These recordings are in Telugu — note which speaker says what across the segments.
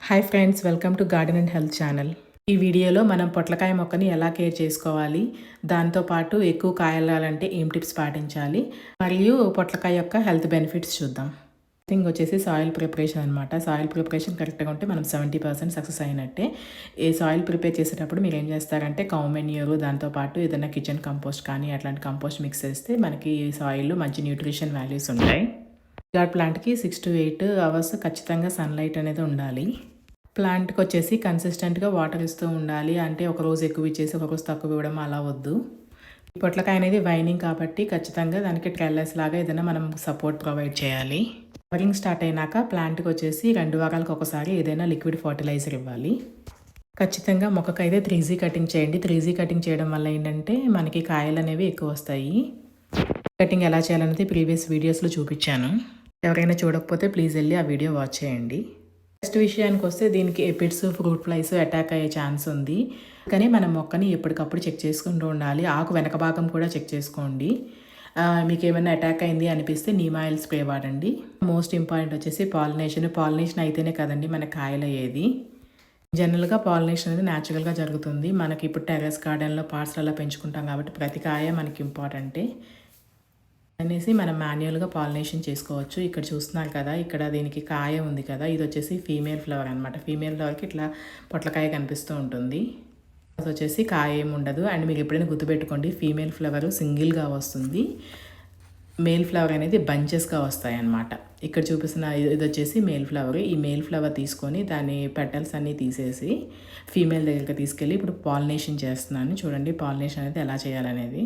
Speaker 1: Hi friends welcome to garden and health channel ఈ వీడియోలో మనం పొట్లకాయ మొక్కని ఎలా కేర్ చేసుకోవాలి? దాంతోపాటు ఎక్కువ కాయలాలంటే ఏం టిప్స్ పాటించాలి? మరియు పొట్లకాయ యొక్క హెల్త్ బెనిఫిట్స్ చూద్దాం. థింగ్ వచ్చేసి సాయిల్ ప్రిపరేషన్ అనమాట సాయిల్ ప్రిపరేషన్ కరెక్ట్గా ఉంటే మనం సెవెంటీ పర్సెంట్ సక్సెస్ అయినట్టే. ఈ సాయిల్ ప్రిపేర్ చేసేటప్పుడు మీరు ఏం చేస్తారంటే కౌమెన్యూరు దాంతోపాటు ఏదైనా కిచెన్ కంపోస్ట్ కానీ అట్లాంటి కంపోస్ట్ మిక్స్ చేస్తే మనకి సాయిల్లో మంచి న్యూట్రిషన్ వాల్యూస్ ఉంటాయి. గార్డ్ ప్లాంట్కి సిక్స్ టు ఎయిట్ అవర్స్ ఖచ్చితంగా సన్లైట్ అనేది ఉండాలి. ప్లాంట్కి వచ్చేసి కన్సిస్టెంట్గా వాటర్ ఇస్తూ ఉండాలి. అంటే ఒక రోజు ఎక్కువ ఇచ్చేసి ఒక రోజు తక్కువ ఇవ్వడం అలా వద్దు. పొట్లకాయ అనేది వైనింగ్ కాబట్టి ఖచ్చితంగా దానికి ట్రెల్లెస్ లాగా ఏదైనా మనం సపోర్ట్ ప్రొవైడ్ చేయాలి. ఫ్లవరింగ్ స్టార్ట్ అయినాక ప్లాంట్కి వచ్చేసి రెండు వారాలకు ఒకసారి ఏదైనా లిక్విడ్ ఫర్టిలైజర్ ఇవ్వాలి. ఖచ్చితంగా మొక్కకైతే త్రీ జీ కటింగ్ చేయండి. త్రీ జీ కటింగ్ చేయడం వల్ల ఏంటంటే మనకి కాయలు అనేవి ఎక్కువ వస్తాయి. కటింగ్ ఎలా చేయాలనేది ప్రీవియస్ వీడియోస్లో చూపించాను. ఎవరైనా చూడకపోతే ప్లీజ్ వెళ్ళి ఆ వీడియో వాచ్ చేయండి. నెక్స్ట్ విషయానికి వస్తే దీనికి ఎపిడ్స్ ఫ్రూట్ ఫ్లైస్ అటాక్ అయ్యే ఛాన్స్ ఉంది. కానీ మనం మొక్కని ఎప్పటికప్పుడు చెక్ చేసుకుంటూ ఉండాలి. ఆకు వెనక భాగం కూడా చెక్ చేసుకోండి. మీకు ఏమైనా అటాక్ అయింది అనిపిస్తే నీమ్ ఆయిల్ స్ప్రే వాడండి. మోస్ట్ ఇంపార్టెంట్ వచ్చేసి పాలినేషన్. పాలినేషన్ అయితేనే కదండి మన కాయలు అయ్యేది. జనరల్గా పాలినేషన్ అనేది న్యాచురల్గా జరుగుతుంది. మనకి ఇప్పుడు టెర్రస్ గార్డెన్లో పార్ట్స్ అలా పెంచుకుంటాం కాబట్టి ప్రతి కాయ మనకి ఇంపార్టెంటే అనేసి మనం మాన్యువల్గా పాలినేషన్ చేసుకోవచ్చు. ఇక్కడ చూస్తున్నారు కదా ఇక్కడ దీనికి కాయ ఉంది కదా ఇది వచ్చేసి ఫీమేల్ ఫ్లవర్ అనమాట ఫీమేల్ ఫ్లవర్కి ఇట్లా పొట్లకాయ కనిపిస్తూ ఉంటుంది. అది వచ్చేసి కాయ ఏమి ఉండదు. అండ్ మీరు ఎప్పుడైనా గుర్తుపెట్టుకోండి ఫీమేల్ ఫ్లవర్ సింగిల్గా వస్తుంది. మేల్ ఫ్లవర్ అనేది బంచెస్గా వస్తాయి అన్నమాట ఇక్కడ చూపిస్తున్న ఇది వచ్చేసి మేల్ ఫ్లవర్. ఈ మేల్ ఫ్లవర్ తీసుకొని దాని పెటల్స్ అన్నీ తీసేసి ఫీమేల్ దగ్గరికి తీసుకెళ్ళి ఇప్పుడు పాలినేషన్ చేస్తున్నాను. చూడండి పాలినేషన్ అనేది ఎలా చేయాలనేది.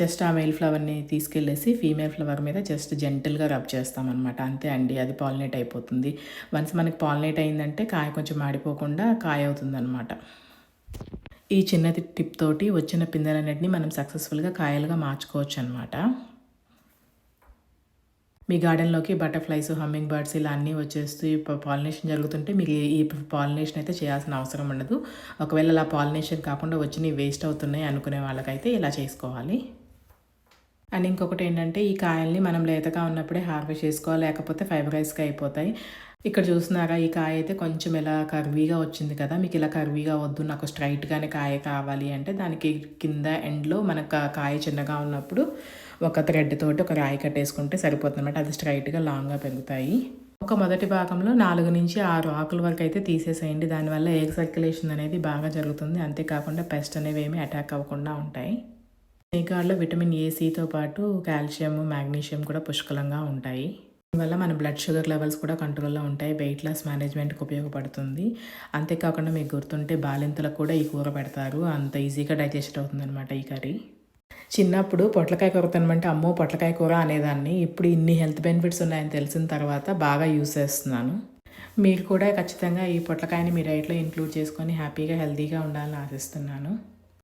Speaker 1: జస్ట్ ఆ మేల్ ఫ్లవర్ని తీసుకెళ్ళేసి ఫీమేల్ ఫ్లవర్ మీద జస్ట్ జెంటల్గా రబ్ చేస్తామన్నమాట. అంతే అండి అది పాలినేట్ అయిపోతుంది. వన్స్ మనకి పాలినేట్ అయిందంటే కాయ కొంచెం మాడిపోకుండా కాయ అవుతుందన్నమాట. ఈ చిన్న టిప్ తోటి వచ్చిన పిందెలన్నింటినీ మనం సక్సెస్ఫుల్గా కాయలుగా మార్చుకోవచ్చు అనమాట మీ గార్డెన్లోకి బటర్ఫ్లైస్ హమ్మింగ్ బర్డ్స్ ఇలా అన్నీ వచ్చేస్తూ పాలినేషన్ జరుగుతుంటే మీకు ఈ పాలినేషన్ అయితే చేయాల్సిన అవసరం ఉండదు. ఒకవేళ అలా పాలినేషన్ కాకుండా వచ్చినవి వేస్ట్ అవుతున్నాయి అనుకునే వాళ్ళకైతే ఇలా చేసుకోవాలి. అండ్ ఇంకొకటి ఏంటంటే ఈ కాయల్ని మనం లేతగా ఉన్నప్పుడే హార్వెస్ట్ చేసుకోవాలి లేకపోతే ఫైబరైజ్గా అయిపోతాయి. ఇక్కడ చూస్తున్నారా ఈ కాయ అయితే కొంచెం ఇలా కర్వీగా వచ్చింది కదా మీకు ఇలా కర్వీగా వద్దు నాకు స్ట్రైట్గానే కాయ కావాలి అంటే దానికి కింద ఎండ్లో మనకు కాయ చిన్నగా ఉన్నప్పుడు ఒక థ్రెడ్ తోటి ఒక రాయి కట్టేసుకుంటే సరిపోతుంది అనమాట అది స్ట్రైట్గా లాంగ్గా పెరుగుతాయి. ఒక మొదటి భాగంలో నాలుగు నుంచి ఆరు ఆకుల వరకు అయితే తీసేసేయండి. దానివల్ల ఎయిర్ సర్క్యులేషన్ అనేది బాగా జరుగుతుంది. అంతేకాకుండా పెస్ట్ అనేవి ఏమి అటాక్ అవ్వకుండా ఉంటాయి. మేకాడలో విటమిన్ ఏసీతో పాటు కాల్షియం మ్యాగ్నీషియం కూడా పుష్కలంగా ఉంటాయి. దీనివల్ల మన బ్లడ్ షుగర్ లెవెల్స్ కూడా కంట్రోల్లో ఉంటాయి. వెయిట్ లాస్ మేనేజ్మెంట్కి ఉపయోగపడుతుంది. అంతేకాకుండా మీకు గుర్తుంటే బాలింతలకు కూడా ఈ కూర పెడతారు. అంత ఈజీగా డైజెస్ట్ అవుతుందన్నమాట ఈ కర్రీ. చిన్నప్పుడు పొట్లకాయ కూర తినమంటే అమ్మో పొట్లకాయ కూర అనేదాన్ని. ఇప్పుడు ఇన్ని హెల్త్ బెనిఫిట్స్ ఉన్నాయని తెలిసిన తర్వాత బాగా యూస్ చేస్తున్నాను. మీరు కూడా ఖచ్చితంగా ఈ పొట్లకాయని మీ డైట్లో ఇంక్లూడ్ చేసుకొని హ్యాపీగా హెల్తీగా ఉండాలని ఆశిస్తున్నాను.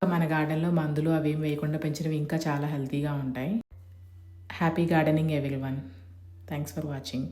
Speaker 1: మన గార్డెన్లో మందులు అవి ఏం వేయకుండా పెంచినవి ఇంకా చాలా హెల్తీగా ఉంటాయి. Happy gardening everyone thanks for watching.